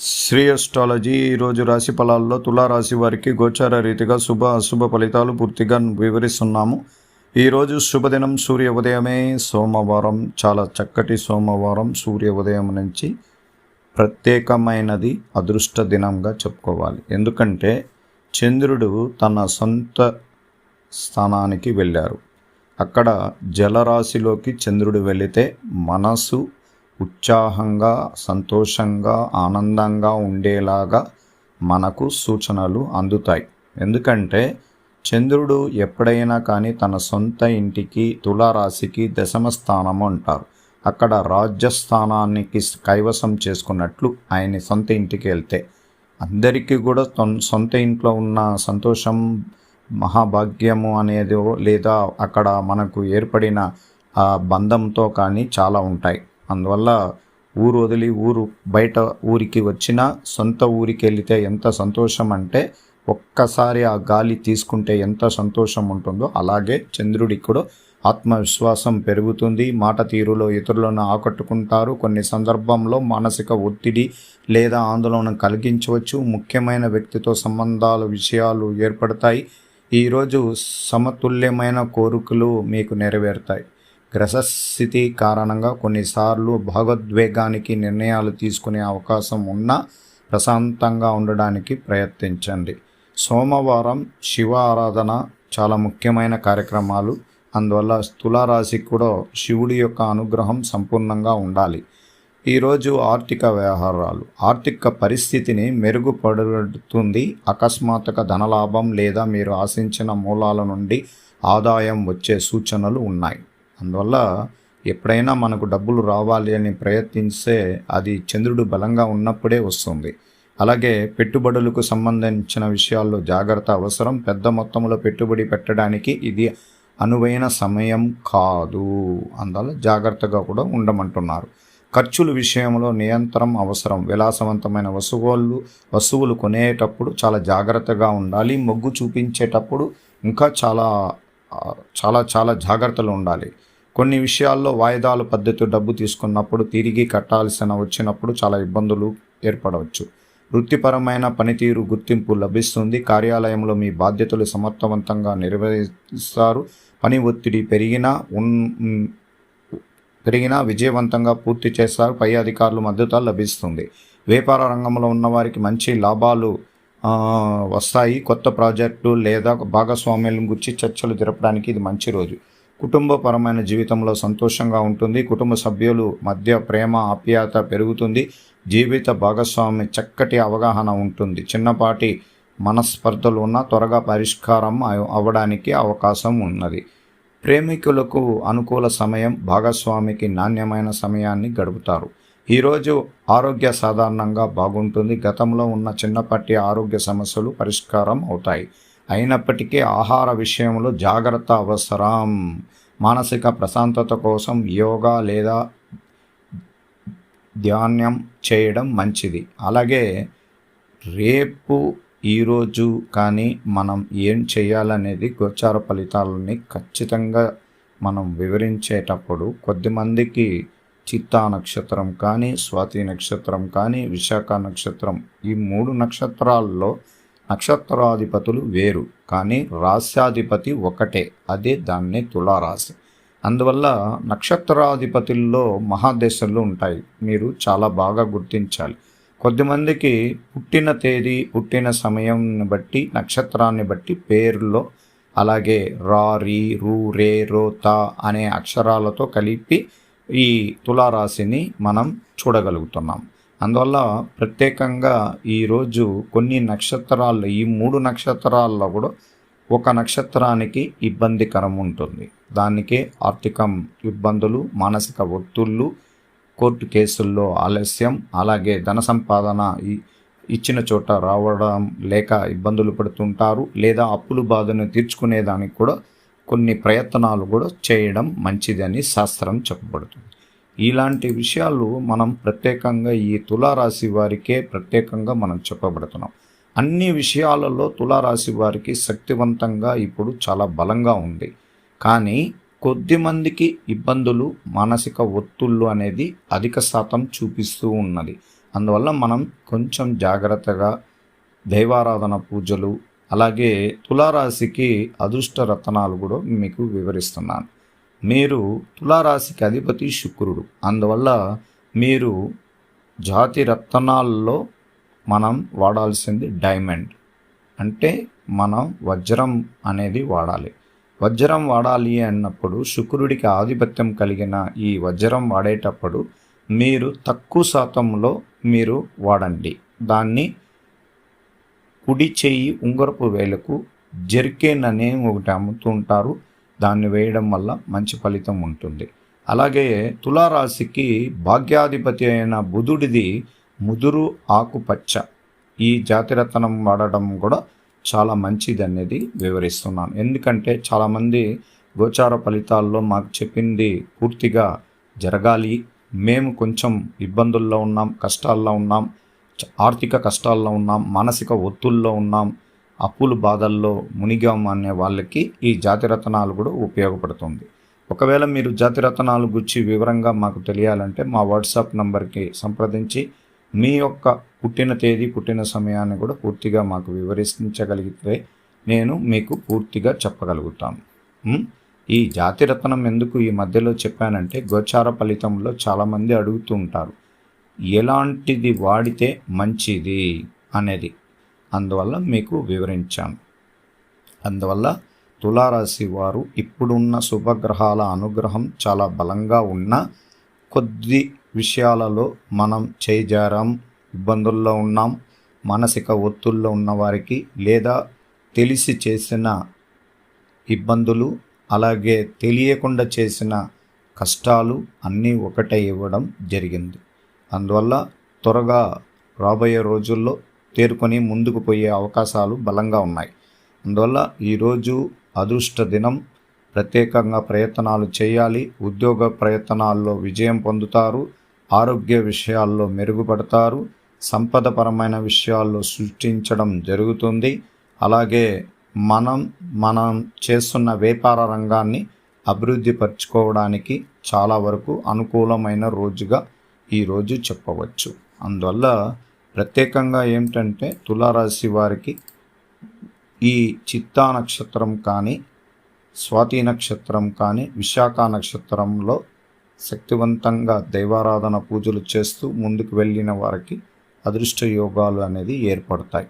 Shri astrology ఈరోజు రాశి ఫలాల్లో తులారాశి వారికి గోచార రీతిగా శుభ అశుభ ఫలితాలు పూర్తిగా వివరిస్తున్నాము. ఈరోజు శుభదినం సూర్య ఉదయమే సోమవారం చాలా చక్కటి సోమవారం. సూర్య ఉదయం నుంచి ప్రత్యేకమైనది అదృష్ట దినంగా చెప్పుకోవాలి. ఎందుకంటే చంద్రుడు తన సొంత స్థానానికి వెళ్ళారు. అక్కడ జలరాశిలోకి చంద్రుడు వెళితే మనసు ఉత్సాహంగా సంతోషంగా ఆనందంగా ఉండేలాగా మనకు సూచనలు అందుతాయి. ఎందుకంటే చంద్రుడు ఎప్పుడైనా కానీ తన సొంత ఇంటికి తులారాశికి దశమ స్థానము అంటారు. అక్కడ రాజ్యస్థానానికి కైవసం చేసుకున్నట్లు ఆయన సొంత ఇంటికి వెళ్తే. అందరికీ కూడా సొంత ఇంట్లో ఉన్న సంతోషం మహాభాగ్యము అనేది లేదా అక్కడ మనకు ఏర్పడిన ఆ బంధంతో కానీ చాలా ఉంటాయి. అందువల్ల ఊరు వదిలి ఊరు బయట ఊరికి వచ్చినా సొంత ఊరికి వెళితే ఎంత సంతోషం అంటే ఒక్కసారి ఆ గాలి తీసుకుంటే ఎంత సంతోషం ఉంటుందో అలాగే చంద్రుడికి కూడా ఆత్మవిశ్వాసం పెరుగుతుంది. మాట తీరులో ఇతరులను ఆకట్టుకుంటారు. కొన్ని సందర్భంలో మానసిక ఒత్తిడి లేదా ఆందోళన కలిగించవచ్చు. ముఖ్యమైన వ్యక్తితో సంబంధాల విషయాలు ఏర్పడతాయి. ఈరోజు సమతుల్యమైన కోరికలు మీకు నెరవేరుతాయి. గ్రసస్థితి కారణంగా కొన్నిసార్లు భాగోద్వేగానికి నిర్ణయాలు తీసుకునే అవకాశం ఉన్నా ప్రశాంతంగా ఉండడానికి ప్రయత్నించండి. సోమవారం శివ ఆరాధన చాలా ముఖ్యమైన కార్యక్రమాలు. అందువల్ల తులారాశికి కూడా శివుడి యొక్క అనుగ్రహం సంపూర్ణంగా ఉండాలి. ఈరోజు ఆర్థిక వ్యవహారాలు. ఆర్థిక పరిస్థితిని మెరుగుపడుతుంది. అకస్మాత్తుగా ధనలాభం లేదా మీరు ఆశించిన మూలాల నుండి ఆదాయం వచ్చే సూచనలు ఉన్నాయి. అందువల్ల ఎప్పుడైనా మనకు డబ్బులు రావాలి అని ప్రయత్నిస్తే అది చంద్రుడు బలంగా ఉన్నప్పుడే వస్తుంది. అలాగే పెట్టుబడులకు సంబంధించిన విషయాల్లో జాగ్రత్త అవసరం. పెద్ద మొత్తంలో పెట్టుబడి పెట్టడానికి ఇది అనువైన సమయం కాదు. అందువల్ల జాగ్రత్తగా కూడా ఉండమంటున్నారు. ఖర్చుల విషయంలో నియంత్రణ అవసరం. విలాసవంతమైన వస్తువులు వస్తువులు కొనేటప్పుడు చాలా జాగ్రత్తగా ఉండాలి. మొగ్గు చూపించేటప్పుడు ఇంకా చాలా చాలా చాలా జాగ్రత్తలు ఉండాలి. కొన్ని విషయాల్లో వాయిదాల పద్ధతి డబ్బు తీసుకున్నప్పుడు తిరిగి కట్టాల్సిన వచ్చినప్పుడు చాలా ఇబ్బందులు ఏర్పడవచ్చు. వృత్తిపరమైన పనితీరు గుర్తింపు లభిస్తుంది. కార్యాలయంలో మీ బాధ్యతలు సమర్థవంతంగా నిర్వహిస్తారు. పని ఒత్తిడి పెరిగినా ఉన్ పెరిగినా విజయవంతంగా పూర్తి చేస్తారు. పై అధికారుల మద్దతు లభిస్తుంది. వ్యాపార రంగంలో ఉన్నవారికి మంచి లాభాలు వస్తాయి. కొత్త ప్రాజెక్టు లేదా భాగస్వామ్యం గురించి చర్చలు జరపడానికి ఇది మంచి రోజు. కుటుంబపరమైన జీవితంలో సంతోషంగా ఉంటుంది. కుటుంబ సభ్యులు మధ్య ప్రేమ ఆప్యాయత పెరుగుతుంది. జీవిత భాగస్వామి చక్కటి అవగాహన ఉంటుంది. చిన్నపాటి మనస్పర్ధలు ఉన్న త్వరగా పరిష్కారం అవ్వడానికి అవకాశం ఉన్నది. ప్రేమికులకు అనుకూల సమయం భాగస్వామికి నాణ్యమైన సమయాన్ని గడుపుతారు. ఈరోజు ఆరోగ్య సాధారణంగా బాగుంటుంది. గతంలో ఉన్న చిన్నపాటి ఆరోగ్య సమస్యలు పరిష్కారం అవుతాయి. అయినప్పటికీ ఆహార విషయంలో జాగ్రత్త అవసరం. మానసిక ప్రశాంతత కోసం యోగా లేదా ధ్యానం చేయడం మంచిది. అలాగే రేపు ఈరోజు కానీ మనం ఏం చేయాలనేది గోచార ఫలితాలని ఖచ్చితంగా మనం వివరించేటప్పుడు కొద్దిమందికి చిత్తా నక్షత్రం కానీ స్వాతి నక్షత్రం కానీ విశాఖ నక్షత్రం ఈ మూడు నక్షత్రాల్లో నక్షత్రాధిపతులు వేరు కానీ రాశ్యాధిపతి ఒకటే అదే దాన్నే తులారాశి. అందువల్ల నక్షత్రాధిపతుల్లో మహాదశలు ఉంటాయి మీరు చాలా బాగా గుర్తించాలి. కొద్దిమందికి పుట్టిన తేదీ పుట్టిన సమయం బట్టి నక్షత్రాన్ని బట్టి పేర్లో అలాగే రా రీ రూ రే రో తా అనే అక్షరాలతో కలిపి ఈ తులారాశిని మనం చూడగలుగుతున్నాం. అందువల్ల ప్రత్యేకంగా ఈరోజు కొన్ని నక్షత్రాల్లో ఈ మూడు నక్షత్రాల్లో కూడా ఒక నక్షత్రానికి ఇబ్బందికరం ఉంటుంది. దానికే ఆర్థికం ఇబ్బందులు మానసిక ఒత్తిళ్ళు కోర్టు కేసుల్లో ఆలస్యం అలాగే ధన సంపాదన ఈ- ఇచ్చిన చోట రావడం లేక ఇబ్బందులు పడుతుంటారు లేదా అప్పులు బాధను తీర్చుకునేదానికి కూడా కొన్ని ప్రయత్నాలు కూడా చేయడం మంచిదని శాస్త్రం చెప్పబడుతుంది. ఇలాంటి విషయాలు మనం ప్రత్యేకంగా ఈ తులారాశి వారికే ప్రత్యేకంగా మనం చెప్పబడుతున్నాం. అన్ని విషయాలలో తులారాశి వారికి శక్తివంతంగా ఇప్పుడు చాలా బలంగా ఉంది. కానీ కొద్ది మందికి ఇబ్బందులు మానసిక ఒత్తుళ్ళు అనేది అధిక శాతం చూపిస్తూ ఉన్నది. అందువల్ల మనం కొంచెం జాగ్రత్తగా దైవారాధన పూజలు అలాగే తులారాశికి అదృష్ట రత్నాలు కూడా మీకు వివరిస్తున్నాను. మీరు తులారాశికి అధిపతి శుక్రుడు. అందువల్ల మీరు జాతి రత్నాల్లో మనం వాడాల్సింది డైమండ్. అంటే మనం వజ్రం అనేది వాడాలి. వజ్రం వాడాలి అన్నప్పుడు శుక్రుడికి ఆధిపత్యం కలిగిన ఈ వజ్రం వాడేటప్పుడు మీరు తక్కువ శాతంలో మీరు వాడండి. దాన్ని కుడి చేయి ఉంగరపు వేలకు జెర్కేన్ అనే ఒకటి అమ్ముతుంటారు దాన్ని వేయడం వల్ల మంచి ఫలితం ఉంటుంది. అలాగే తులారాశికి భాగ్యాధిపతి అయిన బుధుడిది ముదురు ఆకుపచ్చ. ఈ జాతిరత్నం వాడడం కూడా చాలా మంచిది అనేది వివరిస్తున్నాను. ఎందుకంటే చాలామంది గోచార ఫలితాల్లో మాకు చెప్పింది పూర్తిగా జరగాలి. మేము కొంచెం ఇబ్బందుల్లో ఉన్నాం కష్టాల్లో ఉన్నాం చ- ఆర్థిక కష్టాల్లో ఉన్నాం మానసిక ఒత్తుల్లో ఉన్నాం. అప్పులు బాధల్లో మునిగాం అనే వాళ్ళకి ఈ జాతిరత్నాలు కూడా ఉపయోగపడుతుంది. ఒకవేళ మీరు జాతిరత్నాలు గురించి వివరంగా మాకు తెలియాలంటే మా వాట్సాప్ నంబర్కి సంప్రదించి మీ యొక్క పుట్టిన తేదీ పుట్టిన సమయాన్ని కూడా పూర్తిగా మాకు వివరించగలిగితే నేను మీకు పూర్తిగా చెప్పగలుగుతాను ఈ జాతిరత్నం ఎందుకు ఈ మధ్యలో చెప్పానంటే గోచార ఫలితంలో చాలామంది అడుగుతూ ఉంటారు. ఎలాంటిది వాడితే మంచిది? అనేది. అందువల్ల మీకు వివరించాను. అందువల్ల తులారాశి వారు ఇప్పుడున్న శుభగ్రహాల అనుగ్రహం చాలా బలంగా ఉన్న కొద్ది విషయాలలో మనం చేజారాం ఇబ్బందుల్లో ఉన్నాం మానసిక ఒత్తుల్లో ఉన్నవారికి లేదా తెలిసి చేసిన ఇబ్బందులు అలాగే తెలియకుండా చేసిన కష్టాలు అన్నీ ఒకటే ఇవ్వడం జరిగింది. అందువల్ల త్వరగా రాబోయే రోజుల్లో తేరుకొని ముందుకు పోయే అవకాశాలు బలంగా ఉన్నాయి. అందువల్ల ఈరోజు అదృష్ట దినం. ప్రత్యేకంగా ప్రయత్నాలు చేయాలి. ఉద్యోగ ప్రయత్నాల్లో విజయం పొందుతారు. ఆరోగ్య విషయాల్లో మెరుగుపడతారు. సంపదపరమైన విషయాల్లో సృష్టించడం జరుగుతుంది. అలాగే మనం మనం చేస్తున్న వ్యాపార రంగాన్ని అభివృద్ధి పరచుకోవడానికి చాలా వరకు అనుకూలమైన రోజుగా ఈరోజు చెప్పవచ్చు. అందువల్ల ప్రత్యేకంగా ఏమిటంటే తులారాశి వారికి ఈ చిత్తా నక్షత్రం కానీ స్వాతి నక్షత్రం కానీ విశాఖ నక్షత్రంలో శక్తివంతంగా దైవారాధన పూజలు చేస్తూ ముందుకు వెళ్ళిన వారికి అదృష్ట యోగాలు అనేది ఏర్పడతాయి.